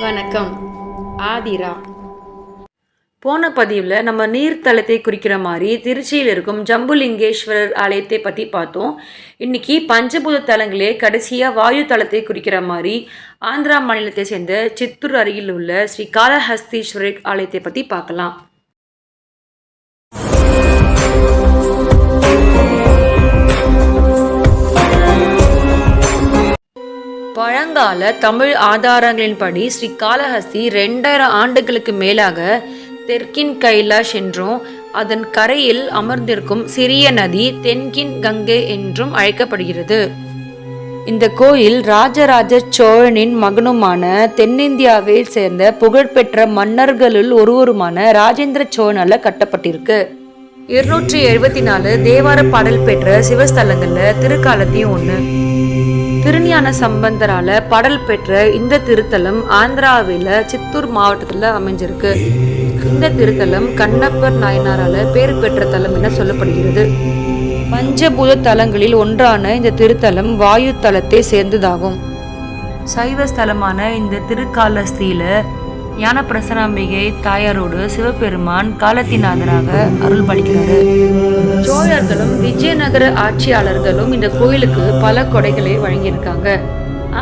வணக்கம். ஆதிரா. போன பதிவில் நம்ம நீர்த்தலத்தை குறிக்கிற மாதிரி திருச்சியில் இருக்கும் ஜம்புலிங்கேஸ்வரர் ஆலயத்தை பற்றி பார்த்தோம். இன்னைக்கு பஞ்சபூத தலங்களே கடைசியாக வாயு தலத்தை குறிக்கிற மாதிரி ஆந்திரா மாநிலத்தை சேர்ந்த சித்தூர் அருகில் உள்ள ஸ்ரீ காலஹஸ்தீஸ்வரர் ஆலயத்தை பற்றி பார்க்கலாம். பழங்கால தமிழ் ஆதாரங்களின்படி ஸ்ரீ காளஹஸ்தி ரெண்டாயிரம் ஆண்டுகளுக்கு மேலாக தெற்கின் கைலாஷ் என்றும் அதன் கரையில் அமர்ந்திருக்கும் சிறிய நதி தென்கின் கங்கை என்றும் அழைக்கப்படுகிறது. இந்த கோயில் ராஜராஜ சோழனின் மகனுமான தென்னிந்தியாவில் சேர்ந்த புகழ்பெற்ற மன்னர்களுள் ஒருவருமான ராஜேந்திர சோழனால கட்டப்பட்டிருக்கு. இருநூற்றி எழுபத்தி நாலு தேவார பாடல் பெற்ற சிவஸ்தலங்கள்ல திருக்காலத்தையும் ஒன்று திருஞான சம்பந்தரால பாடல் பெற்ற இந்த திருத்தலம் ஆந்திராவில் சித்தூர் மாவட்டத்தில் அமைஞ்சிருக்கு. இந்த திருத்தலம் கண்ணப்பர் நாயனாரால பேர் பெற்ற தலம் என சொல்லப்படுகிறது. பஞ்சபூத தலங்களில் ஒன்றான இந்த திருத்தலம் வாயு தலத்தை சேர்ந்ததாகும். சைவ ஸ்தலமான இந்த திருக்காலஸ்தியில ஞான பிரசனாம்பிகை தாயாரோடு சிவபெருமான் காலத்திநாதராக அருள் படிக்கிறாரு சோழர்களும் விஜயநகர ஆட்சியாளர்களும் இந்த கோயிலுக்கு பல கொடைகளை வழங்கியிருக்காங்க.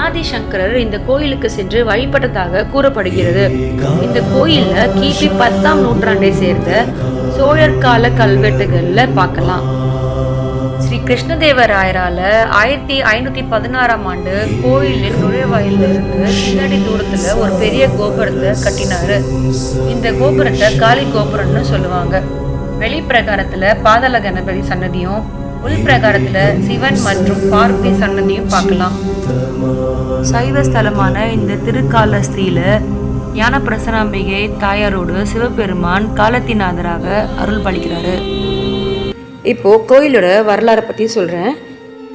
ஆதிசங்கரர் இந்த கோயிலுக்கு சென்று வழிபட்டதாக கூறப்படுகிறது. இந்த கோயில்ல கிபி பத்தாம் நூற்றாண்டை சேர்ந்த சோழர் கால கல்வெட்டுகள்ல பார்க்கலாம். ஸ்ரீ கிருஷ்ணதேவராயரால ஆயிரத்தி ஐநூத்தி பதினாறாம் ஆண்டு கோயிலின் நுழைவாயில இருந்து சின்னடி தூரத்துல ஒரு பெரிய கோபுரத்தை கட்டினாரு. இந்த கோபுரத்தை காளி கோபுரம்னு சொல்லுவாங்க. வெளிப்பிரகாரத்துல பாதாள கணபதி சன்னதியும் உள் பிரகாரத்துல சிவன் மற்றும் பார்வதி சன்னதியும் பார்க்கலாம். சைவ ஸ்தலமான இந்த திருக்காலஸ்தியில ஞான பிரசனாம்பிகை தாயாரோடு சிவபெருமான் காலத்திநாதராக அருள் பாலிக்கிறாரு இப்போது கோயிலோட வரலாறை பற்றி சொல்கிறேன்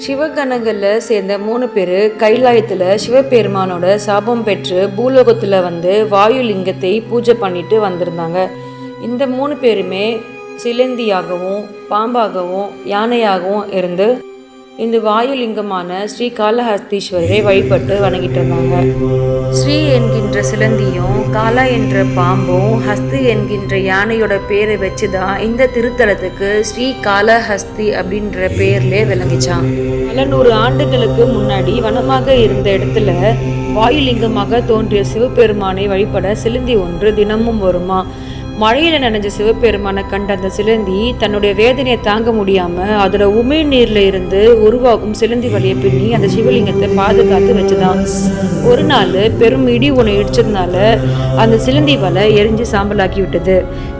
சிவகணங்களில் சேர்ந்த மூணு பேர் கைலாயத்தில் சிவபெருமானோட சாபம் பெற்று பூலோகத்தில் வந்து வாயு லிங்கத்தை பூஜை பண்ணிட்டு வந்திருந்தாங்க. இந்த மூணு பேருமே சிலந்தியாகவும் பாம்பாகவும் யானையாகவும் இருந்து இந்த வாயுலிங்கமான ஸ்ரீ காலஹஸ்தீஸ்வரரை வழிபட்டு வணங்கிட்டு இருந்தாங்க ஸ்ரீ என்கின்ற சிலந்தியும் காலா என்ற பாம்பும் ஹஸ்தி என்கின்ற யானையோட பேரை வச்சு தான் இந்த திருத்தலத்துக்கு ஸ்ரீ காலஹஸ்தி அப்படின்ற பேர்லே விளங்கிச்சான் பல நூறு ஆண்டுகளுக்கு முன்னாடி வனமாக இருந்த இடத்துல வாயுலிங்கமாக தோன்றிய சிவபெருமானை வழிபட சிலந்தி ஒன்று தினமும் வருமா? மழையில நனைஞ்ச சிவபெருமானை கண்ட அந்த சிலந்தி தன்னுடைய வேதனையை தாங்க முடியாம அதோட உமிழ் நீர்ல இருந்து உருவாகும் சிலந்தி வழியை பின்னி அந்த சிவலிங்கத்தை பாதுகாத்து வச்சுதான். ஒரு நாள் பெரும் இடி ஒன்று இடிச்சதுனால அந்த சிலந்தி வலை எரிஞ்சு சாம்பலாக்கி விட்டது.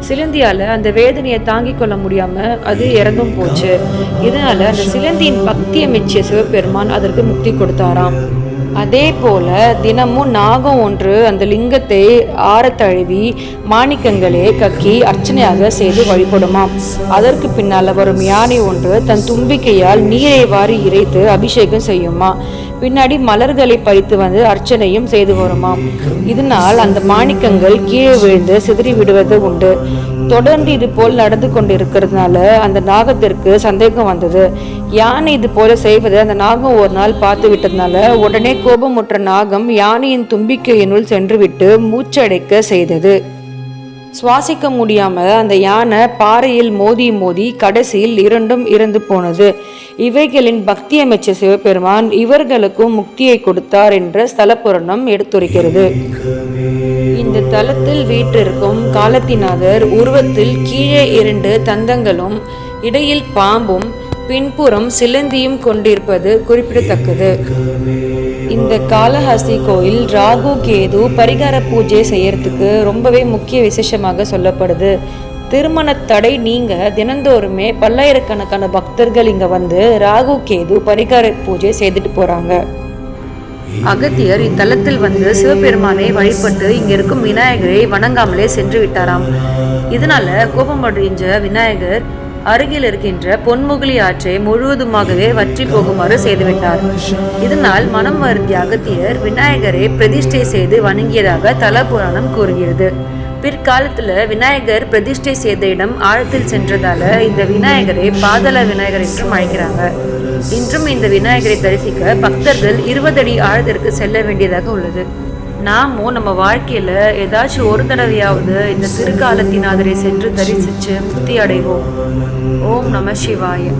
சிலந்தியால அந்த வேதனையை தாங்கிக் கொள்ள முடியாம அது இறந்தும் போச்சு. இதனால அந்த சிலந்தியின் பக்தியை மெச்சிய சிவபெருமான் அதற்கு முக்தி கொடுத்தாராம். அதே போல தினமும் நாகம் ஒன்று அந்த லிங்கத்தை ஆரத்தழுவி மாணிக்கங்களே கக்கி அர்ச்சனையாக செய்து வழிபடுமாம். அதற்கு பின்னால் வரும் யானை ஒன்று தன் தும்பிக்கையால் நீரை வாரி இறைத்து அபிஷேகம் செய்யுமா. பின்னாடி மலர்களை பறித்து வந்து அர்ச்சனையும் செய்து வருமாம். இதனால் அந்த மாணிக்கங்கள் கீழே விழுந்து சிதறி விடுவது உண்டு. தொடர்ந்து இது போல் நடந்து கொண்டு இருக்கிறதுனால அந்த நாகத்திற்கு சந்தேகம் வந்தது. யானை இது போல செய்வதை அந்த நாகம் ஒரு நாள் பார்த்து விட்டதுனால உடனே கோபமுற்ற நாகம் யானையின் தும்பிக்கையினுள் சென்றுவிட்டு மூச்சடைக்க செய்தது. சுவாசிக்க முடியாம அந்த யானை பாறையில் மோதி மோதி கடைசியில் இரண்டும் இறந்து போனது. இவைகளின் பக்தி அமைச்சர் சிவபெருமான் இவர்களுக்கும் முக்தியை கொடுத்தார் என்ற ஸ்தல புராணம் எடுத்துரைக்கிறது. இந்த தலத்தில் வீற்றிருக்கும் காலத்திநாதர் உருவத்தில் கீழே இரண்டு தந்தங்களும் இடையில் பாம்பும் பின்புறம் சிலந்தியும் கொண்டிருப்பது குறிப்பிடத்தக்கது. இந்த காலஹஸ்தி கோயில் ராகு கேது பரிகார பூஜை செய்யறதுக்கு ரொம்பவே முக்கிய விசேஷமாக சொல்லப்படுது. திருமண தடை நீங்க தினந்தோறுமே பல்லாயிரக்கணக்கான பக்தர்கள் இங்க வந்து ராகு கேது பரிகார பூஜை செய்துட்டு போறாங்க. அகத்தியர் இத்தலத்தில் வந்து சிவபெருமானை வழிபட்டு இங்க இருக்கும் விநாயகரை வணங்காமலே சென்று விட்டாராம். இதனால கோபமடைஞ்ச விநாயகர் அருகில் இருக்கின்ற பொன்முகலி ஆற்றை முழுவதுமாகவே வற்றி போகுமாறு செய்துவிட்டார். இதனால் மனம் வருந்திய அகத்தியர் விநாயகரை பிரதிஷ்டை செய்து வணங்கியதாக தல புராணம் கூறுகிறது. பிற்காலத்துல விநாயகர் பிரதிஷ்டை செய்த இடம் ஆழத்தில் சென்றதால இந்த விநாயகரை பாதள விநாயகர் என்றும் அழைக்கிறாங்க. இன்றும் இந்த விநாயகரை தரிசிக்க பக்தர்கள் இருபது அடி ஆழத்திற்கு செல்ல வேண்டியதாக உள்ளது. நாமும் நம்ம வாழ்க்கையில் ஏதாச்சும் ஒரு தடவையாவது இந்த திருக்காலத்தினாதரை சென்று தரிசித்து முக்தி அடைவோம். ஓம் நம சிவாய.